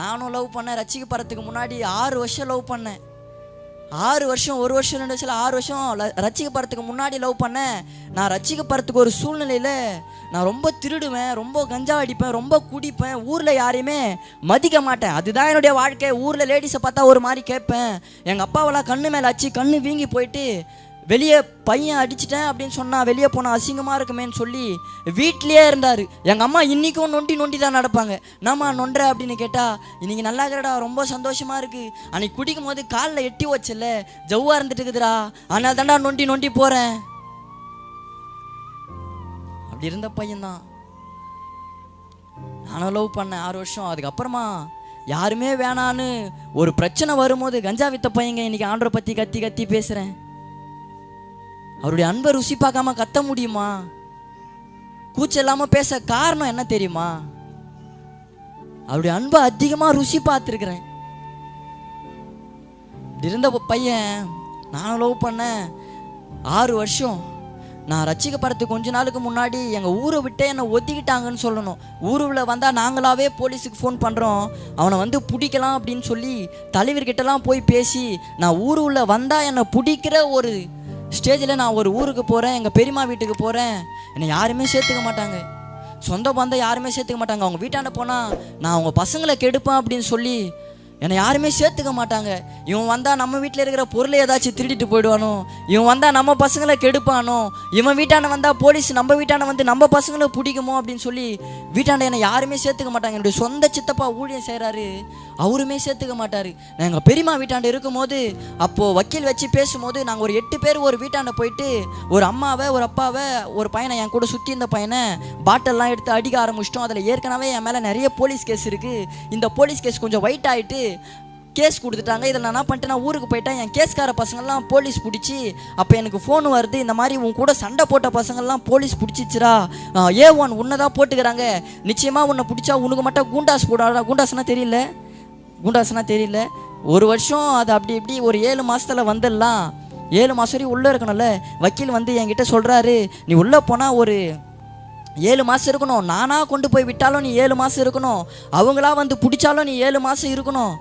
நானும் லவ் பண்ணேன். ரசிக்கப்படுறதுக்கு முன்னாடி ஆறு வருஷம் லவ் பண்ணேன். ஆறு வருஷம் ஒரு வருஷம் ரெண்டு வருஷம் ஆறு வருஷம் ரசிக்கப்படுறதுக்கு முன்னாடி லவ் பண்ணேன். நான் ரசிக்கப்படுறதுக்கு ஒரு சூழ்நிலையில் நான் ரொம்ப திருடுவேன் ரொம்ப கஞ்சா அடிப்பேன் ரொம்ப குடிப்பேன். ஊரில் யாரையுமே மதிக்க மாட்டேன். அதுதான் என்னுடைய வாழ்க்கை. ஊரில் லேடிஸை பார்த்தா ஒரு மாதிரி கேட்பேன். எங்கள் அப்பாவெல்லாம் கண்ணு மேலே அச்சு கண்ணு வீங்கி போயிட்டு வெளியே பையன் அடிச்சிட்டேன் அப்படின்னு சொன்னால் வெளியே போனால் அசிங்கமாக இருக்குமேன்னு சொல்லி வீட்லேயே இருந்தார். எங்கள் அம்மா இன்றைக்கும் நொண்டி நொண்டி தான் நடப்பாங்க. நாமா நொன்ற அப்படின்னு கேட்டால் இன்றைக்கி நல்லா இருக்கிறடா ரொம்ப சந்தோஷமாக இருக்கு. அன்னைக்கு குடிக்கும் போது காலில் எட்டி வச்சல ஜவ்வாக இருந்துட்டு இருக்குதுடா அதனால தான்டா நொண்டி நொண்டி போகிறேன் அப்படி இருந்த பையன்தான். நானும் லவ் பண்ணேன். ஆறு வருஷம். அதுக்கப்புறமா யாருமே வேணான்னு ஒரு பிரச்சனை வரும்போது கஞ்சா வித்த பையங்க இன்னைக்கு ஆண்டரை பற்றி கத்தி கத்தி பேசுகிறேன் அவருடைய அன்பை ருசி பார்க்காம கத்த முடியுமா? கூச்சம் இல்லாமல் பேச காரணம் என்ன தெரியுமா? அவருடைய அன்பை அதிகமா ருசி பார்த்துருக்குறேன். இருந்த பையன் நானும் லவ் பண்ணேன். ஆறு வருஷம். நான் ரசிக்கப்படுறதுக்கு கொஞ்ச நாளுக்கு முன்னாடி எங்கள் ஊரை விட்டே என்னை ஒத்திக்கிட்டாங்கன்னு சொல்லணும். ஊருவில் வந்தால் நாங்களாவே போலீஸுக்கு ஃபோன் பண்ணுறோம் அவனை வந்து பிடிக்கலாம் அப்படின்னு சொல்லி தலைவர்கிட்டலாம் போய் பேசி நான் ஊருவில் வந்தால் என்னை பிடிக்கிற ஒரு ஸ்டேஜில் நான் ஒரு ஊருக்கு போகிறேன் எங்கள் பெரியம்மா வீட்டுக்கு போகிறேன் என்னை யாருமே சேர்த்துக்க மாட்டாங்க. சொந்த பந்தம் யாருமே சேர்த்துக்க மாட்டாங்க. அவங்க வீட்டாண்ட போனால் நான் அவங்க பசங்களை கெடுப்பேன் அப்படின்னு சொல்லி என்னை யாருமே சேர்த்துக்க மாட்டாங்க. இவன் வந்தால் நம்ம வீட்டில் இருக்கிற பொருளை ஏதாச்சும் திருடிட்டு போயிடுவானோ? இவன் வந்தால் நம்ம பசங்களை கெடுப்பானோ? இவன் வீட்டாண்ட வந்தால் போலீஸ் நம்ம வீட்டாண்ட வந்து நம்ம பசங்களை பிடிக்குமோ அப்படின்னு சொல்லி வீட்டாண்ட என்னை யாருமே சேர்த்துக்க மாட்டாங்க. என்னுடைய சொந்த சித்தப்பா ஊழியம் செய்கிறாரு அவருமே சேர்த்துக்க மாட்டார். நான் எங்கள் பெரியம்மா வீட்டாண்ட இருக்கும்போது அப்போது வக்கீல் வச்சு பேசும்போது நாங்கள் ஒரு எட்டு பேர் ஒரு வீட்டாண்ட போயிட்டு ஒரு அம்மாவை ஒரு அப்பாவை ஒரு பையனை என் கூட சுற்றி இருந்த பையனை பாட்டெல்லாம் எடுத்து அடிக்க ஆரம்பிச்சிட்டோம். அதில் ஏற்கனவே என் மேலே நிறைய போலீஸ் கேஸ் இருக்குது இந்த போலீஸ் கேஸ் கொஞ்சம் ஒயிட் ஆகிட்டு கேஸ் கொடுத்துட்டாங்க. இதில் நான் என்ன பண்ணிட்டேன் நான் ஊருக்கு போயிட்டேன். என் கேஸ்கார பசங்கள்லாம் போலீஸ் பிடிச்சி அப்போ எனக்கு ஃபோன் வருது இந்த மாதிரி உன் கூட சண்டை போட்ட பசங்கள்லாம் போலீஸ் பிடிச்சிச்சுரா ஏ ஒன் உன்னை தான் போட்டுக்கிறாங்க. நிச்சயமாக உன்னை பிடிச்சா உனக்கு மட்டும் கூண்டாஸ் போடாடா குண்டாஸ்னா தெரியல. குண்டாஸ்னா தெரியல. ஒரு வருஷம் அது அப்படி இப்படி ஒரு ஏழு மாதத்தில் வந்துடலாம். ஏழு மாதம் வரையும் உள்ளே இருக்கணும்ல. வக்கீல் வந்து என்கிட்ட சொல்கிறாரு நீ உள்ளே போனால் ஒரு ஏழு மாதம் இருக்கணும். நானாக கொண்டு போய் விட்டாலும் நீ ஏழு மாதம் இருக்கணும். அவங்களா வந்து பிடிச்சாலும் நீ ஏழு மாதம் இருக்கணும்.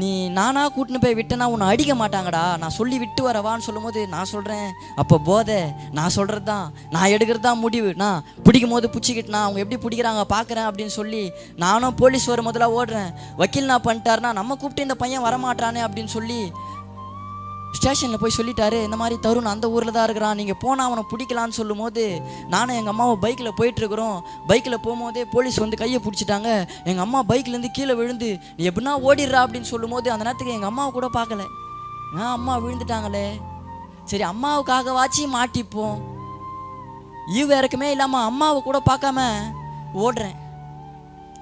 நீ நானாக கூட்டின்னு போய் விட்டேன்னா உன்னை அடிக்க மாட்டாங்கடா. நான் சொல்லி விட்டு வரவான்னு சொல்லும்போது நான் சொல்கிறேன் அப்போ போதை நான் சொல்கிறது தான் நான் எடுக்கிறது தான் முடிவு. நான் பிடிக்கும் போது பிடிச்சிக்கிட்டு அவங்க எப்படி பிடிக்கிறாங்க பார்க்குறேன் அப்படின்னு சொல்லி நானும் போலீஸ் வரும் முதல்ல ஓடுறேன். வக்கீல் நான் பண்ணிட்டாருன்னா நம்ம கூப்பிட்டு இந்த பையன் வரமாட்டானே அப்படின்னு சொல்லி ஸ்டேஷனில் போய் சொல்லிட்டாரு இந்த மாதிரி தருண் அந்த ஊரில் தான் இருக்கிறான். நீங்கள் போனால் அவனை பிடிக்கலான்னு சொல்லும் போது நானும் எங்கள் அம்மாவை பைக்கில் போயிட்டுருக்குறோம். பைக்கில் போகும்போதே போலீஸ் வந்து கையை பிடிச்சிட்டாங்க. எங்கள் அம்மா பைக்லேருந்து கீழே விழுந்து நீ எப்படின்னா ஓடிடுறா? அப்படின்னு சொல்லும்போது அந்த நேரத்துக்கு எங்கள் அம்மாவை கூட பார்க்கல. ஆ அம்மா விழுந்துட்டாங்களே? சரி அம்மாவுக்காகவாச்சு மாட்டிப்போம். ஈவ் இறக்குமே இல்லாமல் அம்மாவை கூட பார்க்காம ஓடுறேன்.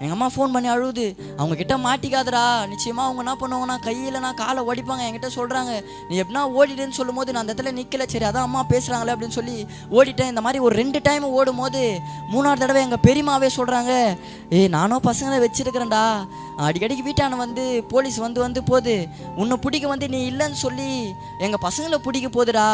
எங்கள் அம்மா ஃபோன் பண்ணி அழுகுது அவங்க கிட்ட மாட்டிக்காதடா. நிச்சயமாக அவங்க என்ன பண்ணுவாங்கன்னா கையில் நான் காலை ஓடிப்பாங்க என்கிட்ட சொல்கிறாங்க நீ எப்படின்னா ஓடிடுன்னு சொல்லும்போது நான் அந்த இடத்துல நிற்கல சரி அதான் அம்மா பேசுகிறாங்களே அப்படின்னு சொல்லி ஓடிட்டேன். இந்த மாதிரி ஒரு ரெண்டு டைம் ஓடும் போது மூணாவது தடவை எங்கள் பெரியமாவே சொல்கிறாங்க ஏய் நானும் பசங்களை வச்சுருக்கிறேன்டா. அடிக்கடிக்கு வீட்டான வந்து போலீஸ் வந்து வந்து போகுது. உன்னை பிடிக்க வந்து நீ இல்லைன்னு சொல்லி எங்கள் பசங்களை பிடிக்க போகுதுடா.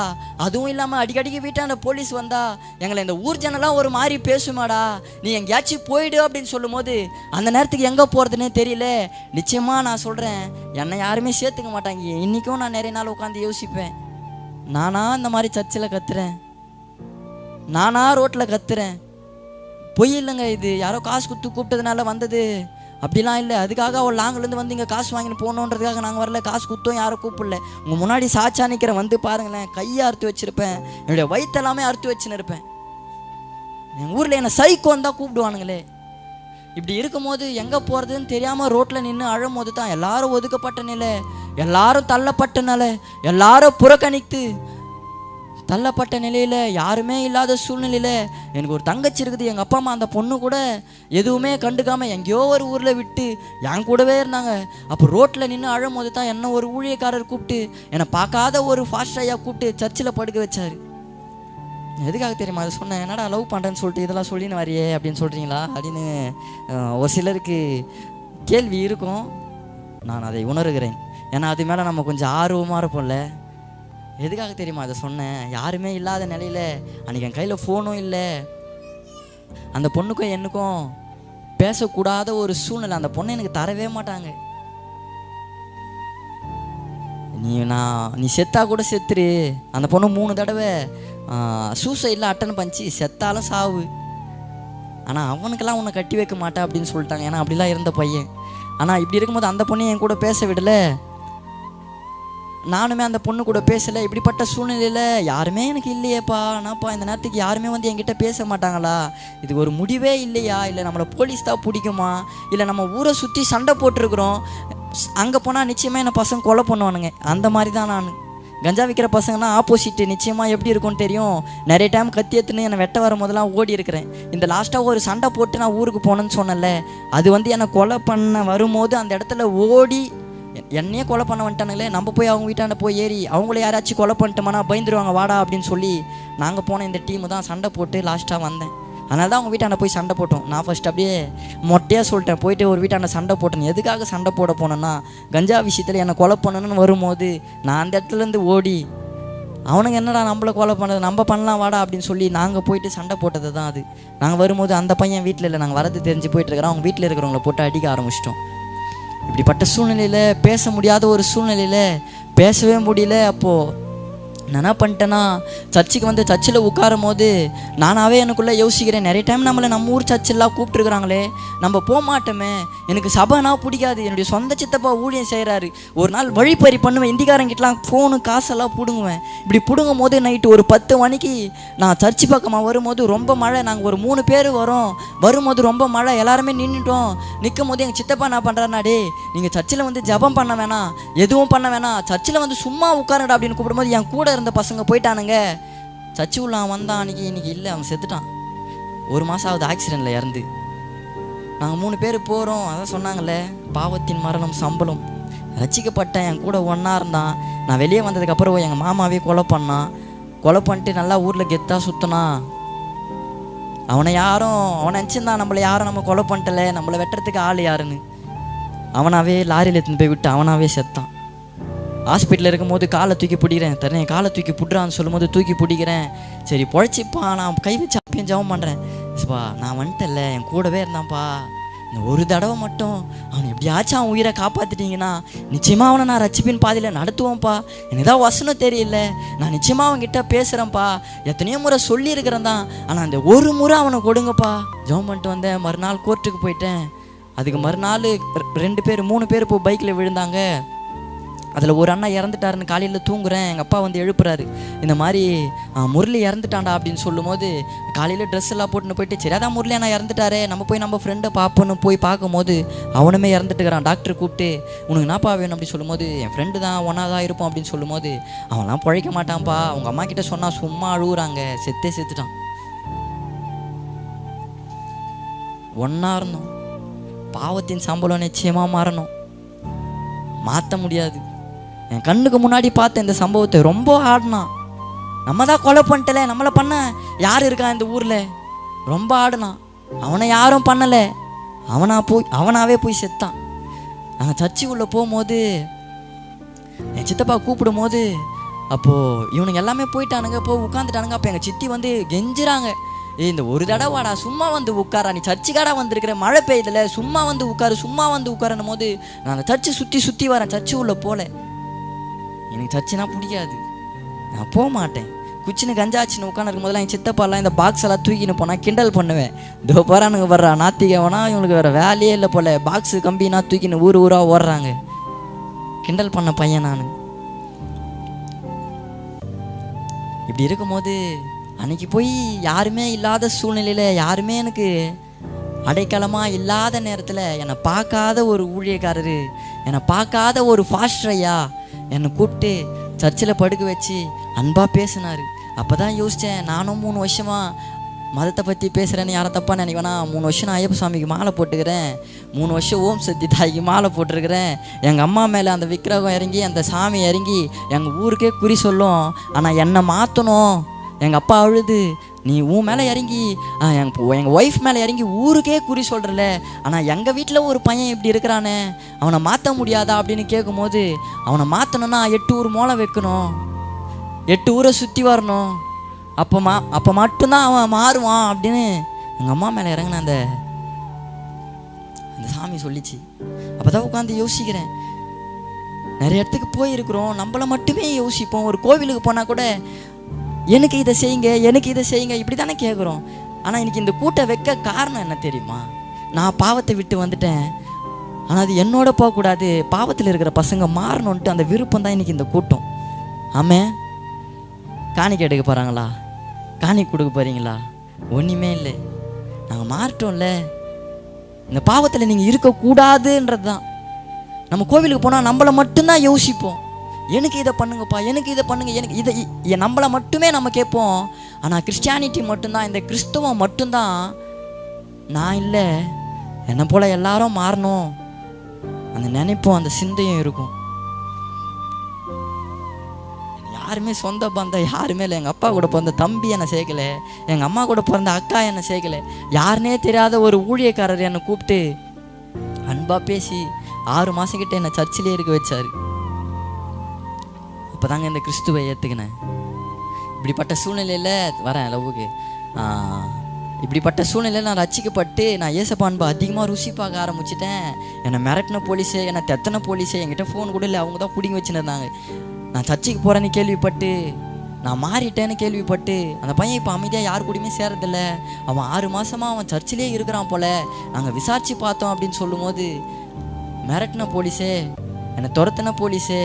அதுவும் இல்லாமல் அடிக்கடிக்கு வீட்டாண்ட போலீஸ் வந்தா எங்களை இந்த ஊர் ஜனலாம் ஒரு மாதிரி பேசுமாடா. நீ எங்கேயாச்சும் போயிடு அப்படின்னு சொல்லும் போது அந்த நேரத்துக்கு எங்கே போகிறதுனே தெரியல. நிச்சயமாக நான் சொல்கிறேன் என்னை யாருமே சேர்த்துக்க மாட்டாங்க. இன்றைக்கும் நான் நிறைய நாள் உட்காந்து யோசிப்பேன். நானா இந்த மாதிரி சர்ச்சில் கத்துறேன். நானா ரோட்டில் கத்துறேன். பொய் இல்லைங்க இது. யாரோ காசு கொடுத்து கூப்பிட்டதுனால வந்தது. அப்படிலாம் இல்லை. அதுக்காக அவள் லாங்கிலேருந்து வந்து இங்கே காசு வாங்கிட்டு போகணுன்றதுக்காக நாங்கள் வரல. காசு குத்தோம் யாரும் கூப்பிடல. உங்கள் முன்னாடி சாச்சா நிற்கிற வந்து பாருங்களேன். கையை அறுத்து வச்சிருப்பேன். என்னுடைய வயிற்றெல்லாமே அறுத்து வச்சுன்னு இருப்பேன். என் ஊரில் என்னை சைக்கோன்னு தான் கூப்பிடுவானுங்களே. இப்படி இருக்கும்போது எங்கே போகிறதுன்னு தெரியாமல் ரோட்டில் நின்று அழும்போது தான் எல்லாரும் ஒதுக்கப்பட்ட நிலை. எல்லாரும் தள்ளப்பட்ட நிலை. எல்லாரும் புறக்கணித்து தள்ளப்பட்ட நிலையில் யாருமே இல்லாத சூழ்நிலையில் எனக்கு ஒரு தங்கச்சி இருக்குது. எங்கள் அப்பா அம்மா அந்த பொண்ணு கூட எதுவுமே கண்டுக்காமல் எங்கேயோ ஒரு ஊரில் விட்டு என் கூடவே இருந்தாங்க. அப்போ ரோட்டில் நின்று அழும்போது தான் என்ன ஒரு ஊழியக்காரர் கூப்பிட்டு என்னை பார்க்காத ஒரு ஃபாஸ்ட் ஐயா கூப்பிட்டு சர்ச்சில் படுக்க வச்சார். எதுக்காக தெரியுமா? அதை சொன்னேன். என்னடா லவ் பண்ணுறேன்னு சொல்லிட்டு இதெல்லாம் சொல்லின்னு வரையே அப்படின்னு சொல்கிறீங்களா அப்படின்னு ஒரு சிலருக்கு கேள்வி இருக்கும். நான் அதை உணர்கிறேன். ஏன்னா அது மேலே நம்ம கொஞ்சம் ஆர்வமாக இருப்போம்ல. எதுக்காக தெரியுமா அதை சொன்னேன்? யாருமே இல்லாத நிலையில் அன்றைக்கி என் கையில் ஃபோனும் இல்லை. அந்த பொண்ணுக்கும் எனக்கும் பேசக்கூடாத ஒரு சூழ்நிலை. அந்த பொண்ணை எனக்கு தரவே மாட்டாங்க. நீ நான் நீ செத்தா கூட செத்துரு. அந்த பொண்ணு மூணு தடவை சூசைடில் அட்டன் பண்ணிச்சு செத்தாலும் சாவு. ஆனால் அவனுக்கெல்லாம் உன்னை கட்டி வைக்க மாட்டேன் அப்படின்னு சொல்லிட்டாங்க. ஏன்னா அப்படிலாம் இருந்த பையன். ஆனால் இப்படி இருக்கும்போது அந்த பொண்ணு என் கூட பேச விடலை. நானுமே அந்த பொண்ணு கூட பேசலை. இப்படிப்பட்ட சூழ்நிலையில் யாருமே எனக்கு இல்லையேப்பா. ஆனாப்பா இந்த நேரத்துக்கு யாருமே வந்து என்கிட்ட பேச மாட்டாங்களா? இது ஒரு முடிவே இல்லையா? இல்லை நம்மளை போலீஸ் தான் பிடிக்குமா? இல்லை நம்ம ஊரை சுற்றி சண்டை போட்டிருக்கிறோம். அங்கே போனால் நிச்சயமாக என்னை பசங்க கொலை பண்ணுவானுங்க. அந்த மாதிரி தான் நான். கஞ்சா விற்கிற பசங்கன்னா ஆப்போசிட் நிச்சயமாக எப்படி இருக்கும்னு தெரியும். நிறைய டைம் கத்தி எடுத்துன்னு என்னை வெட்ட வரும் போதெல்லாம் ஓடி இருக்கிறேன். இந்த லாஸ்ட்டாக ஒரு சண்டை போட்டு நான் ஊருக்கு போனேன்னு சொன்னேன்ல அது வந்து என்னை கொலை பண்ண வரும்போது அந்த இடத்துல ஓடி என்னையே கொலை பண்ண வந்துட்டானுங்களே. நம்ம போய் அவங்க வீட்டாண்ட போய் ஏறி அவங்கள யாராச்சும் கொலை பண்ணிட்டோம்னா பயந்துருவாங்க வாடா அப்படின்னு சொல்லி நாங்கள் போன இந்த டீமு தான் சண்டை போட்டு லாஸ்ட்டாக வந்தேன். அதனால தான் அவங்க வீட்டாண்ட போய் சண்டை போட்டோம். நான் ஃபஸ்ட் அப்படியே மொட்டையாக சொல்லிட்டேன். போயிட்டு ஒரு வீட்டாண்ட சண்டை போட்டேன். எதுக்காக சண்டை போட போனேன்னா கஞ்சா விஷயத்தில் என்னை கொலை பண்ணணும்னு வரும்போது நான் அந்த இடத்துலேருந்து ஓடி அவனுங்க என்னடா நம்மளை கொலை பண்ணது நம்ம பண்ணலாம் வாடா அப்படின்னு சொல்லி நாங்கள் போயிட்டு சண்டை போட்டது தான் அது. நாங்கள் வரும்போது அந்த பையன் வீட்டில் இல்லை நாங்கள் வரது தெரிஞ்சு போயிட்டு இருக்கிறோம். அவங்க வீட்டில் இருக்கிறவங்கள போட்டு அடிக்க ஆரம்பிச்சிட்டோம். இப்படிப்பட்ட சூழ்நிலையில் பேச முடியாத ஒரு சூழ்நிலையில் பேசவே முடியல அப்போது நான் என்ன பண்ணிட்டேன்னா சர்ச்சுக்கு வந்து சர்ச்சில் உட்காரும் போது நானாகவே எனக்குள்ளே யோசிக்கிறேன் நிறைய டைம் நம்மளை நம்ம ஊர் சர்ச்செல்லாம் கூப்பிட்டுருக்குறாங்களே நம்ம போக மாட்டோமே எனக்கு சபைனா பிடிக்காது என்னுடைய சொந்த சித்தப்பா ஊழியம் செய்கிறாரு ஒரு நாள் வழிப்பறி பண்ணுவேன் இந்திக்காரங்கிட்டலாம் ஃபோனு காசெல்லாம் பிடுங்குவேன். இப்படி பிடுங்கும் போது நைட்டு ஒரு பத்து மணிக்கு நான் சர்ச்சு பக்கமாக வரும்போது ரொம்ப மழை நாங்கள் ஒரு மூணு பேர் வரோம் வரும்போது ரொம்ப மழை எல்லாருமே நின்றுட்டோம் நிற்கும் போது எங்கள் சித்தப்பா என்ன பண்ணுறாருனா டே நீங்கள் சர்ச்சில் வந்து ஜெபம் பண்ண வேணாம் எதுவும் பண்ண வேணாம் சர்ச்சில் வந்து சும்மா உட்காருடா அப்படின்னு கூப்பிடும்போது என் கூட இருந்த பசங்க போயிட்டானுங்க. சச்சி உள்ள அவன் வந்தான் அன்னைக்கு இன்னைக்கு இல்லை அவன் செத்துட்டான். ஒரு மாதம் ஆகுது ஆக்சிடெண்ட்டில் இறந்து. நாங்கள் மூணு பேர் போகிறோம் அதான் சொன்னாங்களே பாவத்தின் மரணம் சம்பளம். ரசிக்கப்பட்டேன் என் கூட ஒன்றா இருந்தான். நான் வெளியே வந்ததுக்கப்புறம் எங்கள் மாமாவே கொலை பண்ணான். கொலை பண்ணிட்டு நல்லா ஊரில் கெத்தாக சுற்றினான் அவனை யாரும் அவனை நினச்சிருந்தான் நம்மளை யாரும் நம்ம கொலை பண்ணிட்டல நம்மளை வெட்டுறதுக்கு ஆள் யாருன்னு. அவனாவே லாரியில் எடுத்துன்னு போய் விட்டு அவனாவே செத்தான். ஹாஸ்பிட்டலில் இருக்கும்போது காலை தூக்கி பிடிக்கிறேன். தரேன் காலை தூக்கி பிடுறான்னு சொல்லும்போது தூக்கி பிடிக்கிறேன். சரி பொழைச்சிப்பா நான் கை வச்சு அப்பயும் ஜெபம் பண்ணுறேன் பா நான் வந்துட்டல என் கூடவே இருந்தான்ப்பா. இந்த ஒரு தடவை மட்டும் அவன் எப்படியாச்சும் அவன் உயிரை காப்பாற்றிட்டீங்கன்னா நிச்சயமாக அவனை நான் ரச்சிப்பின் பாதையில் நடத்துவோம்ப்பா. எனக்கு ஏதாவது வசனம் தெரியல. நான் நிச்சயமாக அவன்கிட்ட பேசுகிறேன்ப்பா எத்தனையோ முறை சொல்லியிருக்கிறேன் தான் ஆனால் அந்த ஒரு முறை அவனை கொடுங்கப்பா. ஜெபம் பண்ணிட்டு வந்தேன். மறுநாள் கோர்ட்டுக்கு போயிட்டேன். அதுக்கு மறுநாள் ரெண்டு பேர் மூணு பேர் இப்போ பைக்கில் விழுந்தாங்க. அதில் ஒரு அண்ணா இறந்துட்டாருன்னு காலையில் தூங்குறேன் எங்கள் அப்பா வந்து எழுப்புறாரு. இந்த மாதிரி முரளி இறந்துட்டான்டா அப்படின்னு சொல்லும்போது காலையில் ட்ரெஸ் எல்லாம் போட்டுன்னு போயிட்டு சரி அதான் முரளி அண்ணா இறந்துட்டாரே நம்ம போய் நம்ம ஃப்ரெண்டை பார்ப்போன்னு போய் பார்க்கும்போது அவனுமே இறந்துட்டுக்கிறான். டாக்டர் கூப்பிட்டு உனக்கு என்னப்பா வேணும்? அப்படி சொல்லும்போது என் ஃப்ரெண்டு தான் ஒன்றா தான் இருப்போம் அப்படின்னு சொல்லும்போது அவன்லாம் பிழைக்க மாட்டான்ப்பா. அவங்க அம்மா கிட்ட சொன்னால் சும்மா அழுகுறாங்க செத்தே செத்துட்டான். ஒன்றா இருந்தோம். பாவத்தின் சம்பளம் நிச்சயமாக மாறணும். மாற்ற முடியாது. என் கண்ணுக்கு முன்னாடி பார்த்த இந்த சம்பவத்தை ரொம்ப ஆடினான் நம்ம தான் கொலை பண்ணிட்டல நம்மளை பண்ண யார் இருக்கா இந்த ஊரில்? ரொம்ப ஆடினான் அவனை யாரும் பண்ணலை. அவனா போய் அவனாவே போய் செத்தான். நாங்கள் சர்ச்சு உள்ளே போகும்போது என் சித்தப்பா கூப்பிடும் போது அப்போது இவனுங்க எல்லாமே போயிட்டானுங்க போய் உட்காந்துட்டானுங்க அப்போ எங்கள் சித்தி வந்து கெஞ்சுறாங்க. ஏய் இந்த ஒரு தடவை வாடா சும்மா வந்து உட்காரா. நீ சர்ச்சுக்காடா வந்திருக்கிற? மழை பெய்யுதுல சும்மா வந்து உட்காரு சும்மா வந்து உட்காரணும் போது நான் அந்த சர்ச்சு சுற்றி சுற்றி வரேன் சர்ச்சு உள்ள போல. எனக்கு சர்ச்சுனா பிடிக்காது. நான் போக மாட்டேன் குச்சின்னு கஞ்சாச்சின்னு உட்காந்துருக்கும் போதெல்லாம் என் சித்தப்பாலாம் இந்த பாக்ஸ் எல்லாம் தூக்கின்னு போனால் கிண்டல் பண்ணுவேன். இதோ போகிறானுங்க வர்றா நாத்திகவனா இவனுக்கு வேறு வேலையே இல்லை போல. பாக்ஸு கம்பினா தூக்கின்னு ஊர் ஊராக ஓடுறாங்க. கிண்டல் பண்ண பையன் நான். இப்படி இருக்கும்போது அன்னைக்கு போய் யாருமே இல்லாத சூழ்நிலையில் யாருமே எனக்கு அடைக்கலமாக இல்லாத நேரத்தில் என்னை பார்க்காத ஒரு ஊழியக்காரரு என்னை பார்க்காத ஒரு ஃபாஸ்ட்ரையா என்னை கூப்பிட்டு சர்ச்சில் படுக்க வச்சு அன்பாக பேசினார். அப்போ தான் யோசித்தேன் நானும் மூணு வருஷமாக மதத்தை பற்றி பேசுகிறேன்னு யாரை தப்பாக நினைக்கவேனா? மூணு வருஷம் நான் ஐயப்ப சாமிக்கு மாலை போட்டுக்கிறேன். மூணு வருஷம் ஓம் சக்தி தாய்க்கு மாலை போட்டிருக்கிறேன். எங்கள் அம்மா மேலே அந்த விக்கிரகம் இறங்கி அந்த சாமி இறங்கி எங்கள் ஊருக்கே குறி சொல்லும். ஆனால் என்னை மாற்றணும் எங்கள் அப்பா அழுது நீ உன் மேலே இறங்கி எங்கள் எங்கள் ஒய்ஃப் மேலே இறங்கி ஊருக்கே குறி சொல்கிறல ஆனால் எங்கள் வீட்டில் ஒரு பையன் இப்படி இருக்கிறானே அவனை மாற்ற முடியாதா அப்படின்னு கேட்கும்போது அவனை மாற்றணுன்னா எட்டு ஊர் மோளை வைக்கணும். எட்டு ஊரை சுற்றி வரணும். அப்போ மா அப்போ மட்டும்தான் அவன் மாறுவான் அப்படின்னு எங்கள் அம்மா மேலே இறங்கின அந்த அந்த சாமி சொல்லிச்சு. அப்போ தான் உட்காந்து யோசிக்கிறேன். நிறைய இடத்துக்கு போயிருக்கிறோம். நம்மளை மட்டுமே யோசிப்போம். ஒரு கோவிலுக்கு போனால் கூட எனக்கு இதை செய்யுங்க எனக்கு இதை செய்யுங்க இப்படி தானே கேட்குறோம் ஆனால் இன்றைக்கி இந்த கூட்டை வைக்க காரணம் என்ன தெரியுமா? நான் பாவத்தை விட்டு வந்துட்டேன். ஆனால் அது என்னோட போகக்கூடாது பாவத்தில் இருக்கிற பசங்க மாறணுன்ட்டு அந்த விருப்பம் தான் இன்றைக்கி இந்த கூட்டம். ஆமே. காணிக்க எடுக்க போகிறாங்களா காணி கொடுக்க போகிறீங்களா ஒன்றுமே இல்லை. நாங்கள் மாறிட்டோம்ல. இந்த பாவத்தில் நீங்கள் இருக்கக்கூடாதுன்றது தான் நம்ம கோவிலுக்கு போனால் நம்மளை மட்டும்தான் யோசிப்போம். எனக்கு இதை பண்ணுங்கப்பா எனக்கு இதை பண்ணுங்க எனக்கு இதை நம்மளை மட்டுமே நம்ம கேட்போம். ஆனால் கிறிஸ்டியானிட்டி மட்டும்தான் இந்த கிறிஸ்தவம் மட்டும்தான். நான் இல்லை என்னை போல் எல்லாரும் மாறணும். அந்த நினைப்பும் அந்த சிந்தையும் இருக்கும். யாருமே சொந்த பந்தம் யாருமே இல்லை. எங்கள் அப்பா கூட பிறந்த தம்பி என்னை சேர்க்கல. எங்கள் அம்மா கூட பிறந்த அக்கா என்னை சேர்க்கல. யாருனே தெரியாத ஒரு ஊழியக்காரர் என்னை கூப்பிட்டு அன்பாக பேசி ஆறு மாதம் கிட்ட என்னை சர்ச்சிலே இருக்க வச்சாரு. அப்போ தாங்க இந்த கிறிஸ்துவை ஏற்றுக்கினேன் இப்படிப்பட்ட சூழ்நிலையில் வரேன் லவ்வுக்கு. இப்படிப்பட்ட சூழ்நிலையில் நான் ரசிக்கப்பட்டு நான் ஏசப்பா அன்பை அதிகமாக ருசி பார்க்க ஆரம்பிச்சிட்டேன். என்னை மிரட்டின போலீஸு என்னை தெத்தன போலீஸு என்கிட்ட ஃபோன் கூட இல்லை அவங்க தான் பிடிங்கி வச்சுருந்தாங்க. நான் சர்ச்சுக்கு போகிறேன்னு கேள்விப்பட்டு நான் மாறிட்டேன்னு கேள்விப்பட்டு அந்த பையன் இப்போ அமைதியாக யார் கூடயுமே சேரதில்ல. அவன் ஆறு மாதமாக அவன் சர்ச்சிலே இருக்கிறான் போல. நாங்கள் விசாரித்து பார்த்தோம் அப்படின்னு சொல்லும்போது மிரட்டின போலீஸே என்னை துரத்தின போலீஸே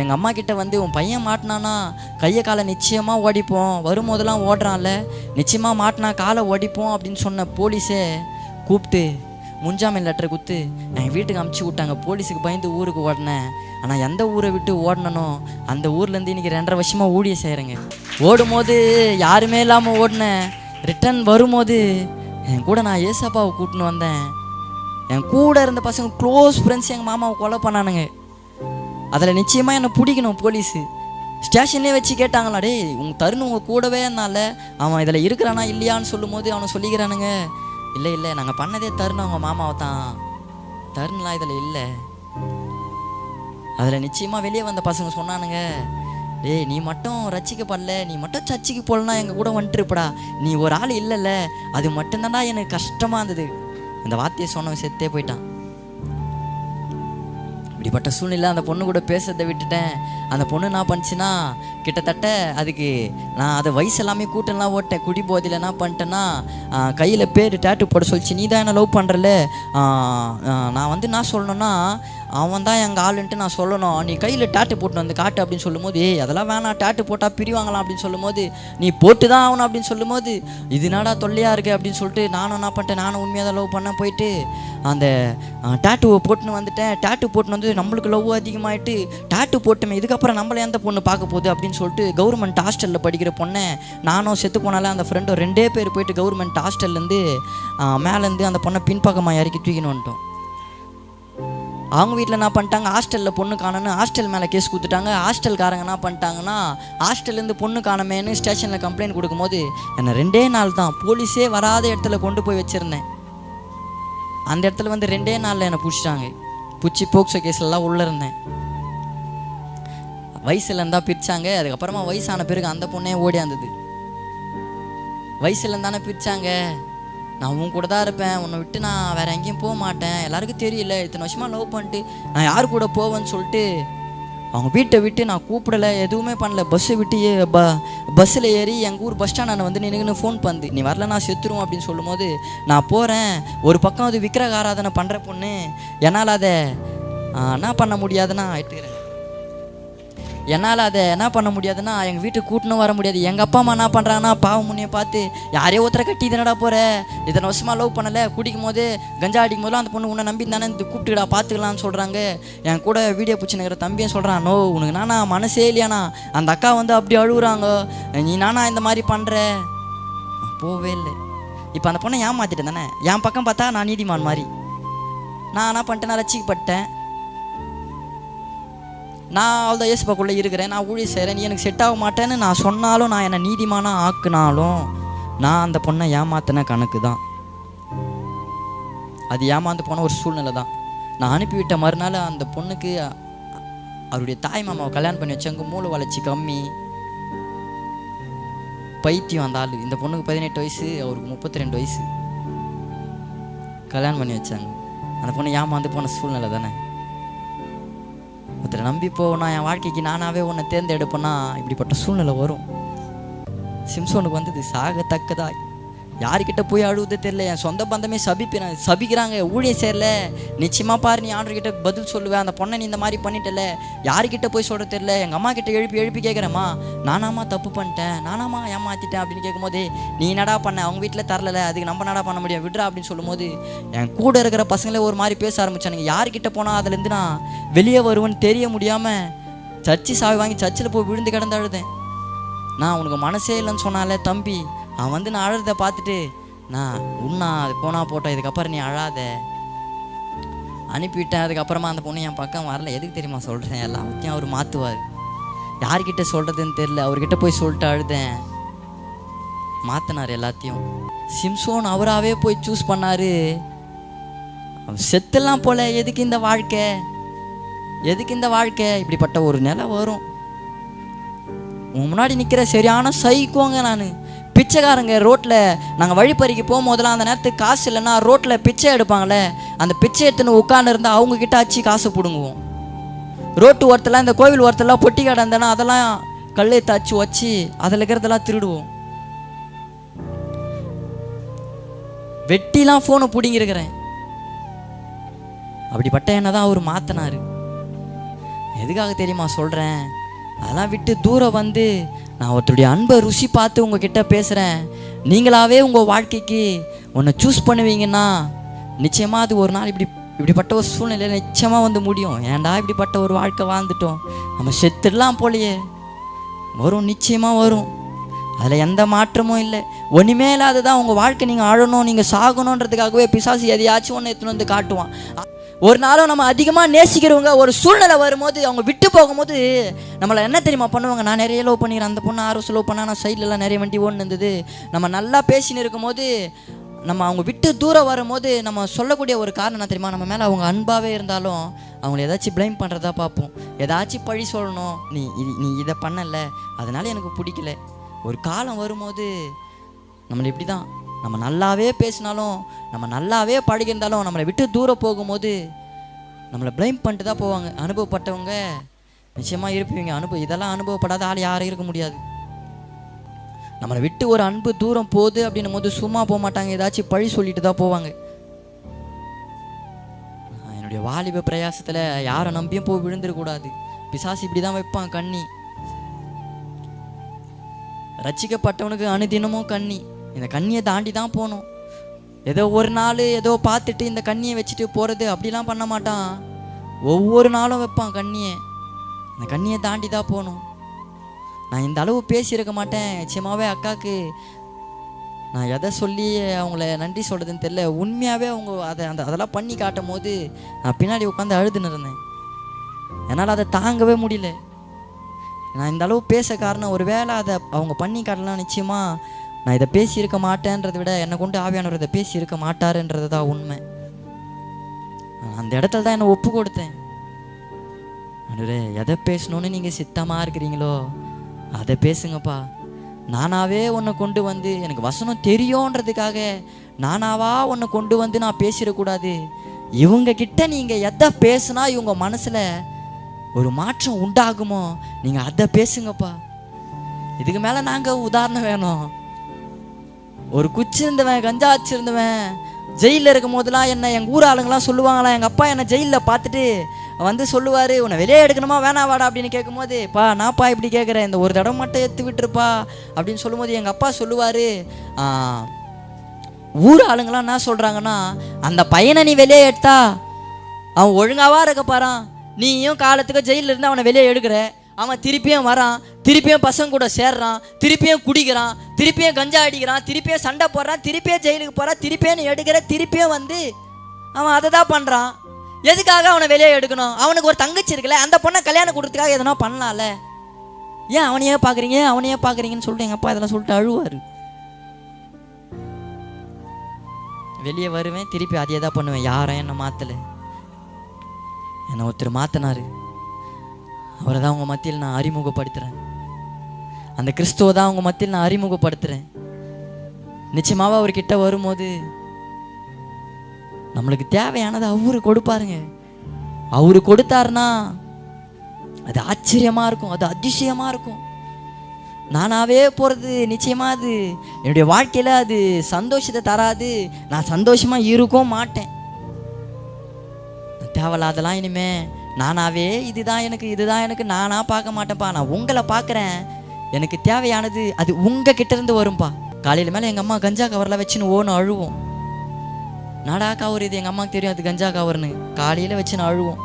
எங்கள் அம்மா கிட்ட வந்து உன் பையன் மாட்டினானா கையை காலை நிச்சயமாக ஓடிப்போம். வரும்போதெல்லாம் ஓடுறான்ல. நிச்சயமாக மாட்டினா காலை ஓடிப்போம் அப்படின்னு சொன்ன போலீஸே கூப்பிட்டு முன்ஜாமீன் லெட்டரை குத்து என் வீட்டுக்கு அமுச்சு விட்டாங்க. போலீஸுக்கு பயந்து ஊருக்கு ஓடினேன். ஆனால் எந்த ஊரை விட்டு ஓடினனோ அந்த ஊர்லேருந்து இன்றைக்கி ரெண்டரை வருஷமாக ஊழிய செய்கிறேங்க ஓடும்போது யாருமே இல்லாமல் ஓடினேன் ரிட்டர்ன் வரும்போது என் கூட நான் ஏசப்பாவை கூட்டின்னு வந்தேன். என் கூட இருந்த பசங்க க்ளோஸ் ஃப்ரெண்ட்ஸ் எங்கள் மாமாவை கொலை பண்ணானுங்க. அதில் நிச்சயமாக என்னை பிடிக்கணும் போலீஸு. ஸ்டேஷன்லேயே வச்சு கேட்டாங்களா டேய் உங்கள் தருண் உங்கள் கூடவே இருந்தால அவன் இதில் இருக்கிறானா இல்லையான்னு சொல்லும்போது அவனை சொல்லிக்கிறானுங்க. இல்லை இல்லை நாங்கள் பண்ணதே தருண் அவங்க மாமாவை தான். தருண்லாம் இதில் இல்லை. அதில் நிச்சயமாக வெளியே வந்த பசங்க சொன்னானுங்க டேய் நீ மட்டும் ரசிக்கப்படல நீ மட்டும் சர்ச்சைக்கு போகலனா எங்கள் கூட வந்துட்டுருப்படா நீ ஒரு ஆள் இல்லைல்ல அது மட்டும்தான்டா எனக்கு கஷ்டமாக இருந்தது. அந்த வார்த்தையை சொன்னவன் செத்தே போயிட்டான். இப்படிப்பட்ட சூழ்நிலை அந்த பொண்ணு கூட பேசுறதை விட்டுட்டேன். அந்த பொண்ணு என்ன பண்ணுச்சுன்னா கிட்டத்தட்ட அதுக்கு நான் அதை வயசு எல்லாமே கூட்டம்லாம் ஓட்டேன். குடி போதில் என்ன பண்ணிட்டேன்னா கையில் பேர் டேட்டு போட சொல்லிச்சு. நீ தான் என்ன லவ் பண்ணுறல நான் வந்து என்ன சொல்லணும்னா அவன் தான் எங்கள் ஆளுன்ட்டு நான் சொல்லணும். நீ கையில் டேட்டு போட்டு வந்து காட்டு அப்படின்னு சொல்லும்போது ஏய் அதெல்லாம் வேணாம். டேட்டு போட்டால் பிரிவாங்களாம். அப்படின்னு சொல்லும்போது நீ போட்டு தான் ஆகணும். அப்படின்னு சொல்லும்போது இது என்னடா தொல்லையாக இருக்குது அப்படின்னு சொல்லிட்டு நானும் என்ன பண்ணிட்டேன். நானும் உண்மையாக தான் லவ் பண்ண போயிட்டு அந்த டேட்டுவை போட்டுன்னு வந்துட்டேன். டேட்டு போட்டுன்னு வந்து நம்மளுக்கு லவ் அதிகமாகிட்டு டேட்டு போட்டுமே இதுக்கப்புறம் நம்மள எந்த பொண்ணு பார்க்க போகுது அப்படின்னு சொல்லிட்டு கவர்மெண்ட் ஹாஸ்டலில் படிக்கிற பொண்ணை நானும் செத்து போனாலே அந்த ஃப்ரெண்டும் ரெண்டே பேர் போயிட்டு கவர்மெண்ட் ஹாஸ்டல்லேருந்து மேலேருந்து அந்த பொண்ணை பின்பக்கமாக இறக்கி தூக்கின்னு வந்துட்டோம். அவங்க வீட்டில் என்ன பண்ணிட்டாங்க? ஹாஸ்டலில் பொண்ணு காணோன்னு ஹாஸ்டல் மேலே கேஸ் கொடுத்துட்டாங்க. ஹாஸ்டல்காரங்க என்ன பண்ணிட்டாங்கன்னா ஹாஸ்டல்லேருந்து பொண்ணு காணமேன்னு ஸ்டேஷனில் கம்ப்ளைண்ட் கொடுக்கும்போது என்னை ரெண்டே நாள் தான் போலீஸே வராத இடத்துல கொண்டு போய் வச்சுருந்தேன். அந்த இடத்துல வந்து ரெண்டே நாளில் என்னை பிடிச்சிட்டாங்க. பிடிச்சி போக்சோ கேஸ்லலாம் உள்ளே இருந்தேன். வயசுல இருந்தா பிரிச்சாங்க அதுக்கப்புறமா வயசான பிறகு அந்த பொண்ணே ஓடியாந்தது வயசுல இருந்தானே பிரிச்சாங்க. நான் உன் கூட தான் இருப்பேன் உன்னை விட்டு நான் வேற எங்கேயும் போக மாட்டேன். எல்லாருக்கும் தெரியல இத்தனை வருஷமாக லவ் பண்ணிட்டு நான் யார் கூட போவேன்னு சொல்லிட்டு அவங்க வீட்டை விட்டு நான் கூப்பிடல எதுவுமே பண்ணல. பஸ்ஸை விட்டு ப பஸ்ஸில் ஏறி எங்கள் ஊர் பஸ் ஸ்டாண்ட் வந்து நின்றுன்னு ஃபோன் பண்ணுது நீ வரல நான் செத்துருவோம் அப்படின்னு சொல்லும்போது நான் போகிறேன் ஒரு பக்கம் அது விக்கிரக ஆராதனை பண்ணுற பொண்ணு. என்னால் அதை என்ன பண்ண முடியாதுன்னா ஆயிட்டுக்கிறேன். என்னால் அதை என்ன பண்ண முடியாதுன்னா எங்கள் வீட்டுக்கு கூட்டின்னு வர முடியாது. எங்கள் அப்பா அம்மா என்ன பண்ணுறாங்கன்னா பாவம் முன்னே பார்த்து யாரையோ ஒருத்தரை கட்டி இதனடா போகிற இத்தனை வருஷமாக லவ் பண்ணலை. குடிக்கும் போது கஞ்சா அடிக்கும் போதெல்லாம் அந்த பொண்ணு உன்னை நம்பி தானே இந்த கூப்பிட்டுடா பார்த்துக்கலான்னு சொல்கிறாங்க என் கூட வீடியோ பிடிச்சினுக்கிற தம்பியும் சொல்கிறான் நோ உனக்கு நானா மனசே இல்லையாண்ணா? அந்த அக்கா வந்து அப்படி அழுகுறாங்க. நீ நானா இந்த மாதிரி பண்ணுற போவே இல்லை. இப்போ அந்த பொண்ணை ஏமாத்திட்டேன் தானே? என் பக்கம் பார்த்தா நான் நீதிமான் மாதிரி. நான் என்ன பண்ணிட்டேன் நான் ரசிக்கப்பட்டேன். நான் அவ்வளோ இயேசுப்பாக்குள்ளே இருக்கிறேன் நான் ஊழி செய்கிறேன் நீ எனக்கு செட் ஆக மாட்டேன்னு நான் சொன்னாலும் நான் என்னை நீதிமானாக ஆக்குனாலும் நான் அந்த பொண்ணை ஏமாத்தின கணக்கு தான். அது ஏமாந்து போன ஒரு சூழ்நிலை தான். நான் அனுப்பிவிட்ட மறுநாள் அந்த பொண்ணுக்கு அவருடைய தாய் மாமாவை கல்யாணம் பண்ணி வச்சாங்க. மூளை வளர்ச்சி கம்மி. பைத்தியம் அந்த ஆள். இந்த பொண்ணுக்கு பதினெட்டு வயசு அவருக்கு முப்பத்தி ரெண்டு வயசு. கல்யாணம் பண்ணி வச்சாங்க. அந்த பொண்ணு ஏமாந்து போன சூழ்நிலை தானே. ஒருத்தரை நம்பி போனா என் வாழ்க்கைக்கு நானாவே உன்னை தேர்ந்தெடுப்பேன்னா இப்படிப்பட்ட சூழ்நிலை வரும். சிம்சோனுக்கு வந்தது சாகத்தக்கதா யாருக்கிட்ட போய் அழுவுதே தெரியல. என் சொந்த பந்தமே சபிப்பிறாங்க சபிக்கிறாங்க. ஊழியம் சேரல. நிச்சயமாக பாரு நீ ஆண்டர்கிட்ட பதில் சொல்லுவேன் அந்த பொண்ணை நீ இந்த மாதிரி பண்ணிட்டல. யாருக்கிட்ட போய் சொல்கிற தெரியல. எங்கள் அம்மா கிட்ட எழுப்பி எழுப்பி கேட்குறேம்மா நானாமா தப்பு பண்ணிட்டேன். நானாமா ஏமாற்றிட்டேன் அப்படின்னு கேட்கும்போது நீ என்னடா பண்ண? அவங்க வீட்டில் தரல அதுக்கு நம்ம என்னடா பண்ண முடியும்? விட்றா அப்படின்னு சொல்லும்போது என் கூட இருக்கிற பசங்களே ஒரு மாதிரி பேச ஆரம்பிச்சானுங்க. யார்கிட்ட போனால் அதுலேருந்து நான் வெளியே வருவேன்னு தெரிய முடியாமல் சர்ச்சி சாவி வாங்கி சர்ச்சில் போய் விழுந்து கிடந்து அழுதேன். நான் உனக்கு மனசே இல்லைன்னு சொன்னாலே தம்பி அவன் வந்து நான் அழுறத பார்த்துட்டு நான் உண்ணா அது போனா போட்டோம் இதுக்கப்புறம் நீ அழாத. அனுப்பிவிட்டேன். அதுக்கப்புறமா அந்த பொண்ணு என் பக்கம் வரல. எதுக்கு தெரியுமா சொல்கிறேன் எல்லாத்தையும் அவர் மாற்றுவார் யார்கிட்ட சொல்கிறதுன்னு தெரில அவர்கிட்ட போய் சொல்லிட்டு அழுதேன். மாற்றினார் எல்லாத்தையும். சிம்சோன் அவராகவே போய் சூஸ் பண்ணார். செத்துலாம் போல. எதுக்கு இந்த வாழ்க்கை? எதுக்கு இந்த வாழ்க்கை? இப்படிப்பட்ட ஒரு நிலை வரும். உன் முன்னாடி நிற்கிற சரியான சைக்கோங்க நான். பிச்சைக்காரங்க ரோட்டில் நாங்கள் வழிப்பறிக்கு போகும்போதெல்லாம் அந்த நேரத்துக்கு காசு இல்லைன்னா ரோட்டில் பிச்சை எடுப்பாங்களே அந்த பிச்சை எடுத்துன்னு உட்காந்து இருந்தால் அவங்க கிட்ட ஆச்சு காசு பிடுங்குவோம். ரோட்டு ஓரத்தில் இந்த கோவில் ஓரத்தெல்லாம் பொட்டி கடை இருந்தேன்னா அதெல்லாம் கல்லை தாச்சு வச்சு அதில் இருக்கிறதெல்லாம் திருடுவோம். வெட்டிலாம் ஃபோனை பிடிங்கிருக்கிறேன். அப்படிப்பட்ட என்ன தான் அவர் மாத்தினாரு. எதுக்காக தெரியுமா சொல்கிறேன் அதெல்லாம் விட்டு தூரம் வந்து நான் ஒருத்தருடைய அன்பை ருசி பார்த்து உங்ககிட்ட பேசுகிறேன் நீங்களாவே உங்கள் வாழ்க்கைக்கு உன்னை சூஸ் பண்ணுவீங்கன்னா நிச்சயமாக அது ஒரு நாள் இப்படி இப்படிப்பட்ட ஒரு சூழ்நிலையில் நிச்சயமாக வந்து முடியும். ஏன்டா இப்படிப்பட்ட ஒரு வாழ்க்கை வாழ்ந்துட்டோம்? நம்ம செத்துடலாம் போலையே. வரும் நிச்சயமாக வரும். அதில் எந்த மாற்றமும் இல்லை. ஒன்றுமே இல்லாததான் உங்கள் வாழ்க்கை நீங்கள் ஆழணும் நீங்கள் சாகணுன்றதுக்காகவே பிசாசு எதையாச்சும் ஒன்று எடுத்துன்னு வந்து காட்டுவான். ஒரு நாளும் நம்ம அதிகமாக நேசிக்கிறவங்க ஒரு சூழ்நிலை வரும்போது அவங்க விட்டு போகும்போது நம்மளை என்ன தெரியுமா பண்ணுவாங்க? நான் நிறைய லவ் பண்ணிக்கிறேன். அந்த பொண்ணு ஆர்வம் லவ் பண்ணால் நான் சைட்லலாம் நிறைய வண்டி ஓடுன்னு இருந்தது. நம்ம நல்லா பேசின்னு இருக்கும்போது நம்ம அவங்க விட்டு தூரம் வரும்போது நம்ம சொல்லக்கூடிய ஒரு காரணம் என்ன தெரியுமா? நம்ம மேலே அவங்க அன்பாகவே இருந்தாலும் அவங்கள ஏதாச்சும் ப்ளைம் பண்ணுறதா பார்ப்போம். ஏதாச்சும் பழி சொல்லணும். நீ இது நீ இதை பண்ணலை. அதனால எனக்கு பிடிக்கல. ஒரு காலம் வரும்போது நம்மளை இப்படி தான் நம்ம நல்லாவே பேசினாலும் நம்ம நல்லாவே பழகியிருந்தாலும் நம்மளை விட்டு தூரம் போகும்போது நம்மளை ப்ளைம் பண்ணிட்டு தான் போவாங்க. அனுபவப்பட்டவங்க நிச்சயமாக இருப்பீங்க. அனுபவம் இதெல்லாம் அனுபவப்படாத ஆள் யாரும் இருக்க முடியாது. நம்மளை விட்டு ஒரு அன்பு தூரம் போகுது அப்படின்னும் போது சும்மா போக மாட்டாங்க. ஏதாச்சும் பழி சொல்லிட்டு தான் போவாங்க. என்னுடைய வாலிப பிரயாசத்தில் யாரை நம்பியும் போய் விழுந்துடக்கூடாது. பிசாசு இப்படி தான் வைப்பான் கண்ணி. ரச்சிக்கப்பட்டவனுக்கு அனுதினமும் கண்ணி. இந்த கண்ணியை தாண்டி தான் போகணும். ஏதோ ஒரு நாள் ஏதோ பார்த்துட்டு இந்த கண்ணியை வச்சுட்டு போகிறது அப்படிலாம் பண்ண மாட்டான். ஒவ்வொரு நாளும் வைப்பான் கண்ணியை. அந்த கண்ணியை தாண்டி தான் போகணும். நான் இந்த அளவு பேசியிருக்க மாட்டேன். நிச்சயமாகவே அக்காவுக்கு நான் எதை சொல்லி அவங்கள நன்றி சொல்கிறதுன்னு தெரில உண்மையாகவே அவங்க அதை அந்த அதெல்லாம் பண்ணி காட்டும் போது நான் பின்னாடி உட்காந்து அழுதுன்னு இருந்தேன். என்னால் அதை தாங்கவே முடியல. நான் இந்த அளவு பேச காரணம் ஒரு வேளை அதை அவங்க பண்ணி காட்டலாம் நிச்சயமாக நான் இதை பேசியிருக்க மாட்டேன்றதை விட என்னை கொண்டு ஆவியானவர் இதை பேசியிருக்க மாட்டாருன்றது தான் உண்மை அந்த இடத்துல தான் என்னை ஒப்பு கொடுத்தேன். ஆண்டவரே எதை பேசணும்னு நீங்கள் சித்தமாக இருக்கிறீங்களோ? அதை பேசுங்கப்பா. நானாவே உன்னை கொண்டு வந்து எனக்கு வசனம் தெரியுன்றதுக்காக நானாவா உன்னை கொண்டு வந்து நான் பேசிடக்கூடாது. இவங்க கிட்ட நீங்கள் எதை பேசுனா இவங்க மனசில் ஒரு மாற்றம் உண்டாகுமோ? நீங்கள் அதை பேசுங்கப்பா. இதுக்கு மேலே நாங்கள் உதாரணம் வேணும். ஒரு குச்சி இருந்தவன் கஞ்சா வச்சிருந்தவன் ஜெயிலில் இருக்கும் போதெல்லாம் என்ன எங்கள் ஊர் ஆளுங்கெல்லாம் சொல்லுவாங்களாம் எங்கள் அப்பா என்னை ஜெயிலில் பார்த்துட்டு வந்து சொல்லுவார் உன்னை வெளியே எடுக்கணுமா வேணாம் வாடா அப்படின்னு கேட்கும்போது பா நான்ப்பா இப்படி கேட்குறேன் இந்த ஒரு தடவை மட்டும் எடுத்து விட்டுருப்பா அப்படின்னு சொல்லும்போது எங்கள் அப்பா சொல்லுவார் ஊர் ஆளுங்களாம் என்ன சொல்கிறாங்கன்னா அந்த பையனை நீ வெளியே எடுத்தா அவன் ஒழுங்காவா இருக்க பாறான். நீயும் காலத்துக்கு ஜெயிலில் இருந்து அவனை வெளியே எடுக்கிற. அவன் திருப்பியும் வரான். திருப்பியும் பசங்க கூட சேர்றான். திருப்பியும் குடிக்கிறான். திருப்பியும் கஞ்சா அடிக்கிறான் திருப்பியும் சண்டை போடுறான் திருப்பியும் ஜெயிலுக்கு போகிறான் திருப்பியும் எடுக்கிற திருப்பியும் வந்து அவன் அதை தான் பண்ணுறான் எதுக்காக அவனை வெளியே எடுக்கணும்? அவனுக்கு ஒரு தங்கச்சி இருக்குல்ல அந்த பொண்ணை கல்யாணம் கொடுத்துக்காக எதனா பண்ணலாம்ல. ஏன் அவனையே பார்க்குறீங்க? அவனையே பார்க்குறீங்கன்னு சொல்லிட்டு எங்கள் அப்பா இதெல்லாம் சொல்லிட்டு அழுவார். வெளியே வருவேன் திருப்பி அதையே தான் பண்ணுவேன். யாரும் என்னை மாற்றலை என்னை ஒருத்தர் மாற்றினார் அவரை தான் உங்கள் மத்தியில் நான் அறிமுகப்படுத்துகிறேன் அந்த கிறிஸ்துவ தான் உங்கள் மத்தியில் நான் அறிமுகப்படுத்துகிறேன் நிச்சயமாக அவர்கிட்ட வரும்போது நம்மளுக்கு தேவையானது அவரு கொடுப்பாருங்க. அவரு கொடுத்தாருன்னா அது ஆச்சரியமாக இருக்கும் அது அதிசயமாக இருக்கும். நானாவே போகிறது நிச்சயமாக அது என்னுடைய வாழ்க்கையில் அது சந்தோஷத்தை தராது. நான் சந்தோஷமாக இருக்கவும் மாட்டேன். தேவையில்லாதெல்லாம் இனிமே நானாவே இதுதான் எனக்கு இதுதான் எனக்கு நானாக பார்க்க மாட்டேன்ப்பா. நான் உங்களை பார்க்குறேன். எனக்கு தேவையானது அது உங்கள் கிட்ட இருந்து வரும்பா. காலையில் மேலே எங்கள் அம்மா கஞ்சா கவரில் வச்சுன்னு ஓன்னு அழுவோம். நாடா கவர் இது எங்கள் அம்மாவுக்கு தெரியும் அது கஞ்சா கவர்னு காலையில் வச்சுன்னு அழுவோம்.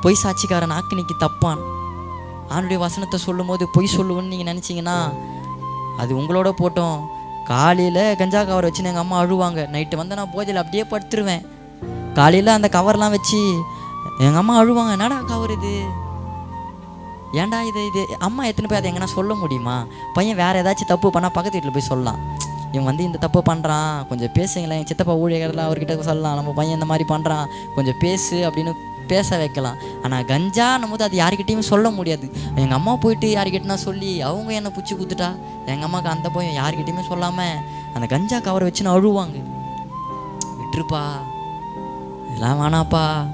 பொய் சாட்சிக்காரன் ஆக்கினிக்கு தப்பான். ஆணுடைய வசனத்தை சொல்லும் போது பொய் சொல்லுவோன்னு நீங்கள் நினச்சிங்கன்னா அது உங்களோட போட்டோம். காலையில் கஞ்சா கவர் வச்சுன்னு எங்கள் அம்மா அழுவாங்க. நைட்டு வந்து நான் போதையில் அப்படியே படுத்துருவேன். காலையில் அந்த கவர்லாம் வச்சு எங்கள் அம்மா அழுவாங்க. என்னடா கவர் இது? ஏன்டா இது இது அம்மா எத்தனை போய் அதை எங்கன்னா சொல்ல முடியுமா? பையன் வேறு ஏதாச்சும் தப்பு பண்ணால் பக்கத்து வீட்டில் போய் சொல்லலாம். இவன் வந்து இந்த தப்பு பண்ணுறான் கொஞ்சம் பேசுங்களேன் என் சித்தப்பா ஊழியர்கள் அவர்கிட்ட சொல்லலாம் நம்ம பையன் இந்த மாதிரி பண்ணுறான் கொஞ்சம் பேசு அப்படின்னு பேச வைக்கலாம். ஆனால் கஞ்சான்னும் போது அது யாருக்கிட்டையும் சொல்ல முடியாது. எங்கள் அம்மா போயிட்டு யாருக்கிட்டனா சொல்லி அவங்க என்னை பிடிச்சி குத்துட்டா? எங்கள் அம்மாவுக்கு அந்த பையன் யாருக்கிட்டையுமே சொல்லாமல் அந்த கஞ்சா கவரை வச்சுன்னு அழுவாங்க. விட்டுருப்பா. இதெல்லாம் வேணாப்பா.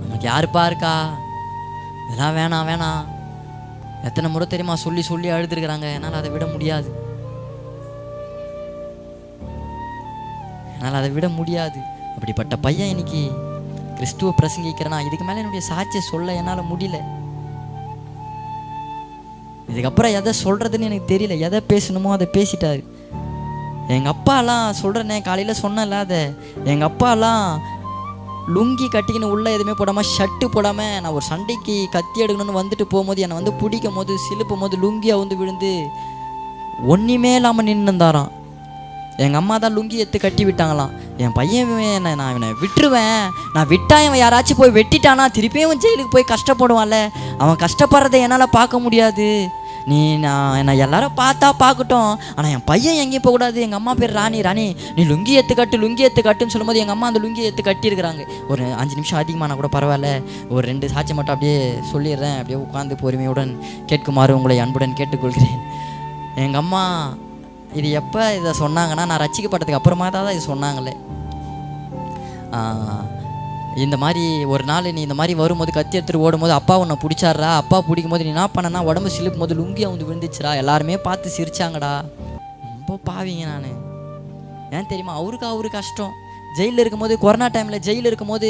நமக்கு யாருப்பா இருக்கா? இதெல்லாம் வேணாம் வேணாம். எத்தனை முறை தெரியுமா சொல்லி சொல்லி அழுதுருக்குறாங்க. என்னால் அதை விட முடியாது. என்னால் அதை விட முடியாது. அப்படிப்பட்ட பையன் இன்னைக்கு கிறிஸ்துவ பிரசங்கிக்கிறேனா? இதுக்கு மேலே என்னுடைய சாட்சியை சொல்ல என்னால் முடியல. இதுக்கப்புறம் எதை சொல்கிறதுன்னு எனக்கு தெரியல. எதை பேசணுமோ அதை பேசிட்டாரு. எங்கள் அப்பாலாம் சொல்கிறேனே காலையில் சொன்னல அதை. எங்கள் அப்பாலாம் லுங்கி கட்டிக்கின்னு உள்ளே எதுவுமே போடாமல் ஷர்ட்டு போடாமல் நான் ஒரு சண்டைக்கு கத்தி எடுக்கணும்னு வந்துட்டு போகும்போது என்னை வந்து பிடிக்கும் போது சிலுப்பும் போது லுங்கியாக வந்து விழுந்து ஒன்றுமே இல்லாமல் நின்றுந்தாராம் எங்கள் அம்மா தான் லுங்கி எடுத்து கட்டி விட்டாங்களாம். என் பையன் என்னை என்ன நான் இவனை விட்டுருவேன். நான் விட்டா இவன் யாராச்சும் போய் வெட்டிட்டானா திருப்பியும் ஜெயிலுக்கு போய் கஷ்டப்படுவான்ல. அவன் கஷ்டப்படுறதை என்னால் பார்க்க முடியாது. நீ நான் என்னை எல்லாரும் பார்த்தா பார்க்கட்டும். ஆனால் என் பையன் எங்கேயும் போகக்கூடாது. எங்கள் அம்மா பேர் ராணி. ராணி நீ லுங்கி எடுத்து கட்டு லுங்கி எடுத்து கட்டுன்னு சொல்லும்போது எங்கள் அம்மா அந்த லுங்கி எடுத்து கட்டியிருக்கிறாங்க. ஒரு அஞ்சு நிமிஷம் அதிகமானா கூட பரவாயில்ல. ஒரு ரெண்டு சாட்சி மட்டும் அப்படியே சொல்லிடுறேன். அப்படியே உட்காந்து பொறுமையுடன் கேட்குமாறு உங்களை அன்புடன் கேட்டுக்கொள்கிறேன். எங்கள் அம்மா இது எப்போ இதை சொன்னாங்கன்னா நான் ரசிக்கப்பட்டதுக்கு அப்புறமா தான் இது சொன்னாங்களே. இந்த மாதிரி ஒரு நாள் நீ இந்த மாதிரி வரும்போது கத்தி எடுத்துகிட்டு ஓடும்போது அப்பா உன்னை பிடிச்சாடுறா அப்பா பிடிக்கும் போது நீ என்ன பண்ணனா உடம்பு சிலுக்கும் போது லுங்கி வந்து விழுந்துச்சுடா எல்லாருமே பார்த்து சிரிச்சாங்கடா. ரொம்ப பாவிங்க நான். ஏன் தெரியுமா? அவருக்கு அவரு கஷ்டம். ஜெயிலில் இருக்கும்போது கொரோனா டைமில் ஜெயிலில் இருக்கும்போது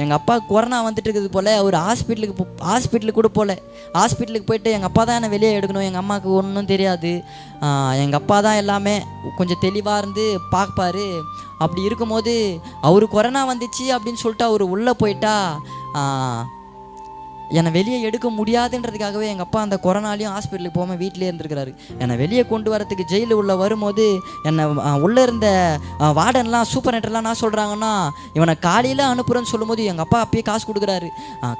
எங்கள் அப்பா கொரோனா வந்துட்டு இருக்குது போல் அவர் ஹாஸ்பிட்டலுக்கு ஹாஸ்பிட்டலுக்கு கூட போகல ஹாஸ்பிட்டலுக்கு போயிட்டு எங்கள் அப்பா தான் என்னை வெளியே எடுக்கணும் எங்கள் அம்மாவுக்கு ஒன்றும் தெரியாது. எங்கள் அப்பா தான் எல்லாமே கொஞ்சம் தெளிவாக இருந்து பார்ப்பாரு. அப்படி இருக்கும்போது அவர் கொரோனா வந்துச்சு அப்படின்னு சொல்லிட்டு அவர் உள்ளே போயிட்டா என்னை வெளியே எடுக்க முடியாதுன்றதுக்காகவே எங்கள் அப்பா அந்த கொரோனாலையும் ஹாஸ்பிட்டலுக்கு போகாமல் வீட்டிலே இருந்திருக்கிறாரு. என்னை வெளியே கொண்டு வரத்துக்கு ஜெயிலில் உள்ள வரும்போது என்னை உள்ளே இருந்த வார்டன்லாம் சூப்பர் நெட்டர்லாம் நான் சொல்கிறாங்கன்னா இவனை காலையில் அனுப்புகிறேன்னு சொல்லும்போது எங்கள் அப்பா அப்பயே காசு கொடுக்குறாரு.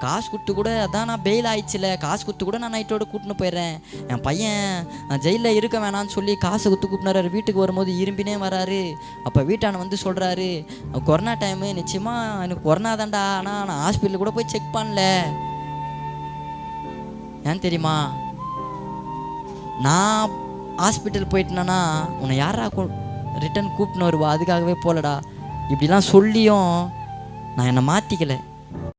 காசு கொடுத்து கூட அதான் நான் பெயில் ஆயிடுச்சுல காசு கொடுத்து கூட நான் நைட்டோடு கூட்டின்னு போயிடுறேன். என் பையன் ஜெயிலில் இருக்க வேணாம்னு சொல்லி காசு கொடுத்து கூப்பிட்றாரு வீட்டுக்கு வரும்போது இரும்பினே வராரு. அப்போ வீட்டான வந்து சொல்கிறாரு கொரோனா டைமு நிச்சயமாக எனக்கு கொரோனா தான்டா. ஆனால் நான் ஹாஸ்பிட்டலில் கூட போய் செக் பண்ணல. ஏன் தெரியுமா? நான் ஹாஸ்பிட்டல் போயிட்டேனா உன்னை யாரா ரிட்டன் கூப்பிட்டுன்னு வருவா? அதுக்காகவே போகலடா இப்படிலாம் சொல்லியும் நான் என்னை மாற்றிக்கலை